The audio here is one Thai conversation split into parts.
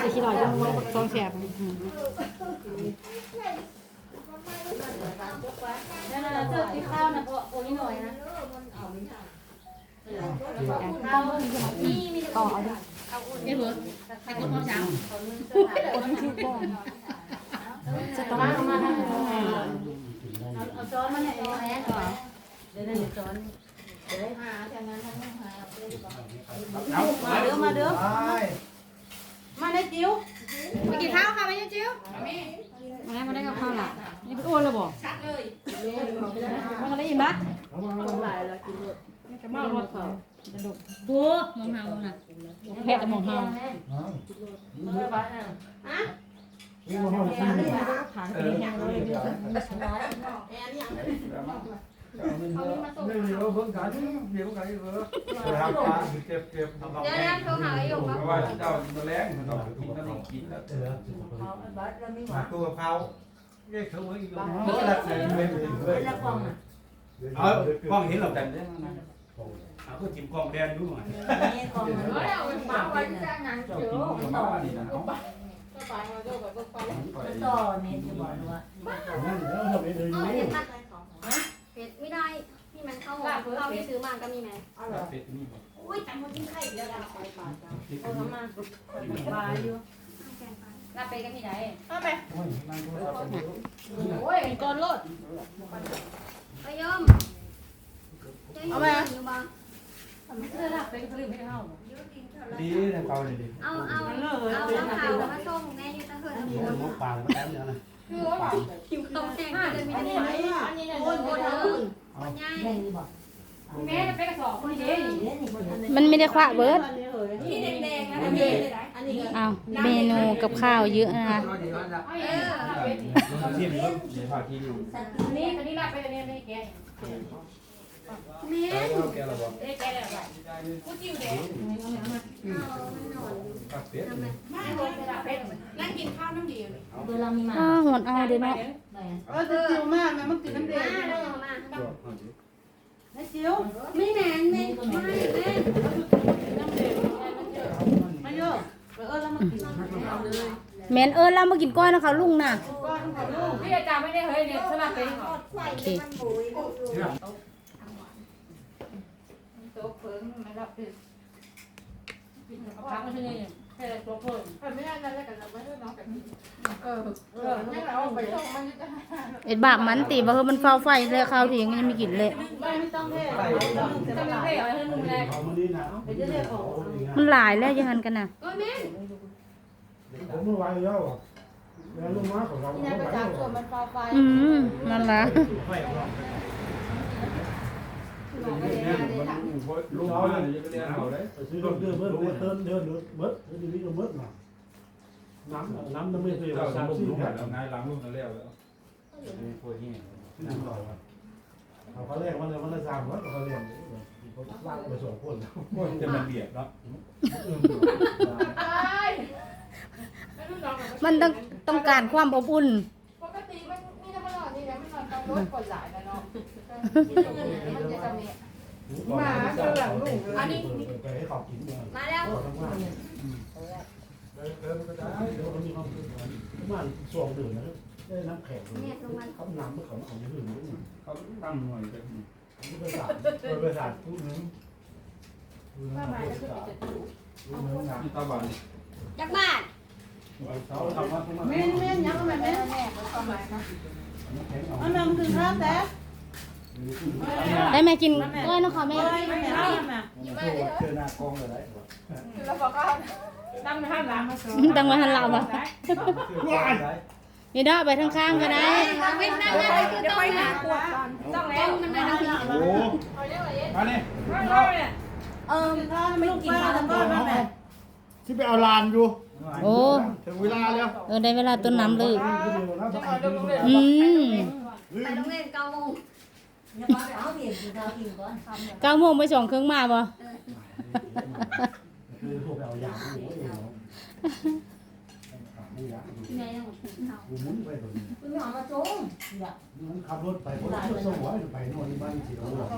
ไอขี้ลอยจังว่าซองแสบอืมแล้วเราเจอที่ข้าวนะพอโอ้ยหน่อยนะข้าวมีมีต่อเอาดินี่เหรอให้คนพ่อช้างกดยูทูบก่อนจะต้องมามาเอาซ้อนมาเนี่ยเอาแอนก่อน ดี๋ยวนั่นซ้อนเดี๋ยวได้หาทางนั้นทางนั้นหามาเด้อมาเด้อมาได้จิ๋วไปกินข้าวค่ะไปยังจิ๋วมาได้มาได้กับข้าวหล่ะนี่เป็นอ้วนเลยบ่ชัดเลยมันก็ได้ยินปะหลายแล้วกินเลยจะมารถจะดุบัวมองหามึงน่ะแพะแต่หมองเฮาฮะขางเป็นแห้ง เลยไม่มีว่าเพิ่งขายเดี๋ยวขายเออครับเก็บเก็บเดี๋ยวนะโทรหาไอ้หยกเพราะว่าเจ้ามาแรงมันต้องกินต้องกินแล้วเออมาตัวเขาเรียกเขาไว้อีกเพราะรักเลยไม่เป็นเลยเอากล้องเห็นเราแต่เนี่ยนะเอาก็จิ้มกล้องแดงดูหน่อยเจ้ากินมาดีนะต่อเนี่ยจะบอกว่าเผ็ดไม่ได้พี่มันเข้าเข้าที่ซื้อมาก็มีไหมเป็ดนี่อุ้ยแต่มันกินไข่เดียวกันโอ้ทำมาบาอยู่ลาไปกันที่ไหนโอ้ยนั่งก็โอ้ยก่อนรถไปย่อมเอาไปอยู่บ้างเสื้อลาไปก็ลืมให้เข้าดีนะเขาเลยดิเอาเอาเอาเอาข่าวมาส่งแม่อยู่ตะเคียนโอ้ยปลาแล้วเนี่ยนะ คิวเขาแห้งเดินมีอันได้นี้ไหมอันนี้เนี่ยคนนี่แม่ไปกระสอบคนเดียวมันไม่ได้คว้าเบิร์ดที่แดงๆนะเอันนี้อ้าวเมนูกับข้าวเยอะนะคะนี่อันนี้อันนี้ลาไปอันนี้ไม่แก แม่แกเราบอกได้แกได้อะไรกูจิ้วเด็กกับเป็ดไม่รถลาไปนั่งกินข้าวน้ำเดียวเวลามีมาอ้าวหดเอาเดี๋ยวเนาะเออจิ้วมากมันมันกินน้ำเดียวมาเลยมาแล้วจิ้วไม่แม่แม่ไม่แม่น้ำเดียวไม่เยอะเออแล้วมันกินเอาเลยแมนเออเรามากินก้อยนะคะลุงน่ะก้อนของลูกพี่อาจารย์ไม่ได้เฮ้ยเนี่ยสลับไปหรอโอเค ไม่รับผิดพักมาที่นี่แค่โต๊ะเพิ่งไม่ได้แล้วกันเราไม่ได้น้องแบบนี้เออเออนี่เราไปส่งมันจะเอ็ดบากมันตีว่าเฮ้ยมันเฝ้าไฟเลยข้าวทียังไม่กินเลยไม่ไม่ต้องเท่จะไม่เท่เอาให้นุ่มแรงเอามานี่นะไปเรื่อยๆของมันหลายแล้วอยังหันกันน่ะก็แม่ผมไม่ไหวแล้วแล้วลูกม้าของเราที่นั่นประจำส่วนมันฟ้าไฟอืมนั่นละ ลูกเอาเลยจะไปเรียนเขาเลยซื้อเดือนเบิดเดือนเติมเดือนเบิดเดือนนี้ก็เบิดน่ะน้ำน้ำน้ำไม่เคยเจ้าสามลูกสี่ลูกแผ่นแล้วนายล้างลูกนั่นแล้วแล้วปวดนี่น้ำต่อเขาเขาแรกวันละวันละสามวันเขาเรียนเขาลากไปสองคนปวดจะมันเบียดเนาะมันต้องต้องการความอบอุ่นปกติมันมีน้ำมันนอนนี่นะมันนอนต้องรถกดหลายแล้วเนาะ มันจะจะมีมาเจอหลังลูกอันนี้ไปให้เขากินเนี่ยมาแล้วทั้งวันเดินก็ได้เดี๋ยวเขามีความสุขประมาณสองเดือนนะได้น้ำแข็งเนี่ยลงมาเขาน้ำเขาเอาอยู่ถึงนี่เขาตั้งหน่วยกันบริษัทบริษัททุกนึงว่ามาแล้วคือจะถูกที่ตาบันจากบ้านเขาทำมาทั้งหมดเม่นเม่นยังไงแม่แม่เข้ามานะอันนั้นคือข้าวแต่ ได้แม่กินก้อยเนาะค่ะแม่ ไม่แม่ข้าวแม่เจอหน้ากองเลยแล้วบอกก็ตั้งห้ามล้างมาสตั้งไว้หันหลังบ่นี่เด้อไปทางข้างก็ได้ไม่นั่งเลยคือต้องนะต้องแล้วมันได้ทั้งโอ้มาเนี่ยเออข้าวไม่กินข้าวทั้งก้อนแม่ที่ไปเอาลานอยู่โอ้ถึงเวลาแล้วเออได้เวลาต้นน้ำเลยอืมไปโรงเรียนเก้าโมง อย่ามาเอาเบียดกินข้าวกินก่อนเก้าโมงไปสองครึ่งมาบ่คือพวกไปเอายาอยู่ไม่ยาที่ไหนยังหมดเท่ากูมุนไปตรงนี้คุณไม่เอามาจงเนี่ยมันขับรถไปคนเชื่อสมองไปนอนบ้านสิเราหลับ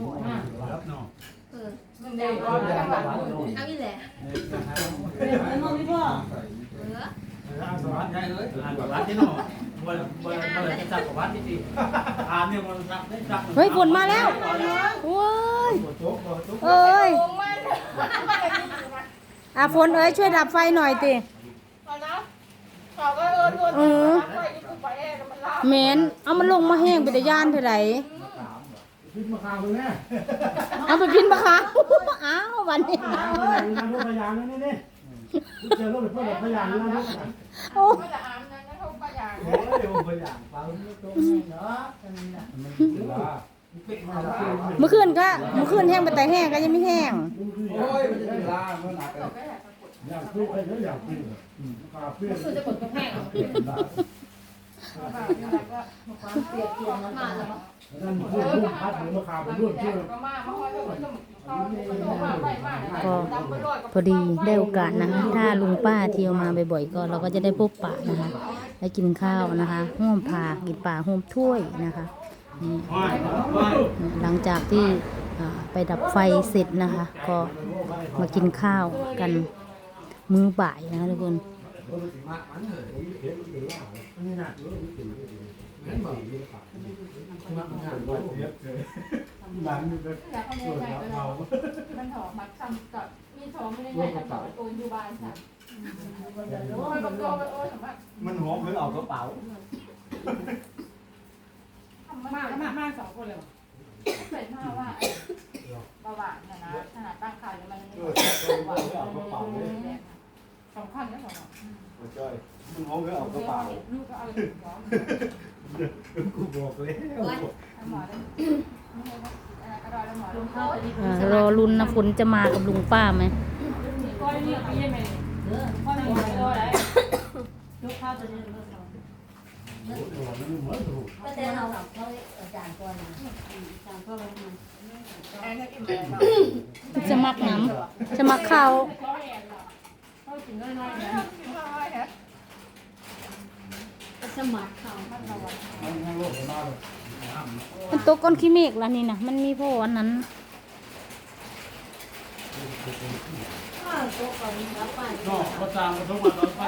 รับเนาะเออมันแดงร้อนจังหวะเอาอีแหละเป็นมองพี่พ่อเอออ่านสวัวัดสดิ์ได้เลยอ่านวัดที่เนาะ วันวันวันจะจับวัดที่ดีอ่านเนี่ยมันจับได้จับเฮ้ยฝนมาแล้วโอ้ยตัวโจ๊กตัวโจ๊กเอ้ยอะฝนเอ้ยช่วยดับไฟหน่อยติเออเหม็นเอามันลงมาแห้งไปแต่ย่านเท่าไหร่พิษมาข่าวเลยแม่เอาไปพินปะคะอ้าววันนี้ข่าวอะไรนะรถพยานนี่นี่เจอรถเพื่อนพยานนะโอ้ โอ้ยพยายามฟังตรงเนาะตรงนี้น่ะมันคือว่าเมื่อคืนก็เมื่อคืนแห้งไปแต่แห้งก็ยังไม่แห้ง โอ้ยมันจะลามันหนักเลยอยากขึ้นไปแล้วอยากขึ้นขาเพื่อนคือจะกดกระแพงความเปรียบเทียบมันมาแล้วนั่นคือลูกพัดหรือมาข่าวเป็นรุ่นเชื่อ ก็ ก็พอดีได้โอกาสนะคะ ถ้าลุงป้าเที่ยวมาบ่อยๆก็เราก็จะได้พบปะนะคะได้กินข้าวนะคะห่วมผากินป่าห่วมถ้วยนะคะนี่หลังจากที่ไปดับไฟเสร็จนะคะ ก็มากินข้าวกันมื้อบ่ายนะคะทุกคน มามันเหรอนี่นะรถมันถึงงั้นบอกมามันงานวัดเยอะเลยหลังนี่ก็ส่วนเรามันหอมมักซ้ำกับมีท้องไม่ได้ใหญ่แต่หอมตัวอยู่บ้านค่ะมันกับตัวมันโอ้ยสามารถมันหอมเหมือนเอากระเป๋า มามามาสองคนเลยเป็นท่าว่าเบาหวานนะนะขนาดตั้งไข่มันเออแค่ตัวเอากระเป๋าเลยสองพันแล้วสอมันจ้อยมันหอมเหมือนเอากระเป๋าลูกก็เอา กูบอกเลยหมอเลยกระดอยแล้วหมอลงเข้าเข้าไปที่อ่ารอลุ้นนะฝนจะมากับลุงป้าไหมก้อยนี่พี่ยังไงเออก้อยนี่ไปโดนไหนยกเข้าไปในรถเราเหมือนถูกก็แต่เราเขาอาจารย์ก่อนนะแอนจะกินอะไรบ้างจะมักน้ำจะมักข้าว สมัครเขามันเรามันทั้งโลกมันมาเลยมันตกก้อนขี้เมฆแล้วนี่นะมันมีโพอันนั้นข้าวโต๊ะก่อนรับไปนอกก็ตามมาทุกวันตอนไฟ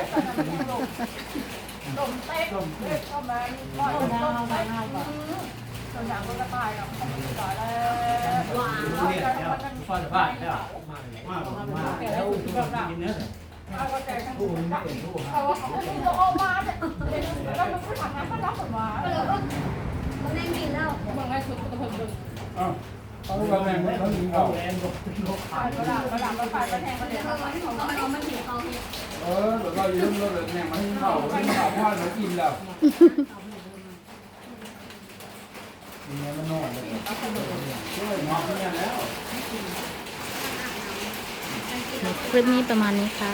ต้มเต๊กต้มเต๊กต้มอะไรก้อยต้มเต๊กต้มยำก็จะตายแล้วมันไม่ต่อแล้วหวานเนี่ยเนี่ยฟาดฟาดเนี่ยมามามาแล้วกินเนื้อเอาก็แต่ทั้งผู้มันไม่เห็นผู้เอาเขาไม่รู้ออกมาเนี่ยแล้วมันก็ทำงานก็รับผลมาแล้วก็มันได้มีแล้วเมื่อไงสุดก็เพิ่มขึ้นอ้าว เขากำลังเขาถึงเขาแรงกโลกขายก็ได้ก็ได้ก็ขายก็แพงก็เอามันเอามันเอามันหิวเอาเห็ดเออแล้วก็ยืมรถเลยเนี่ยมันเขามันเขาว่ามันกินแล้วเนี่ยมันนอนเลยช่วยนอนเนี่ยแล้ว คลิปนี้ประมาณนี้ค่ะ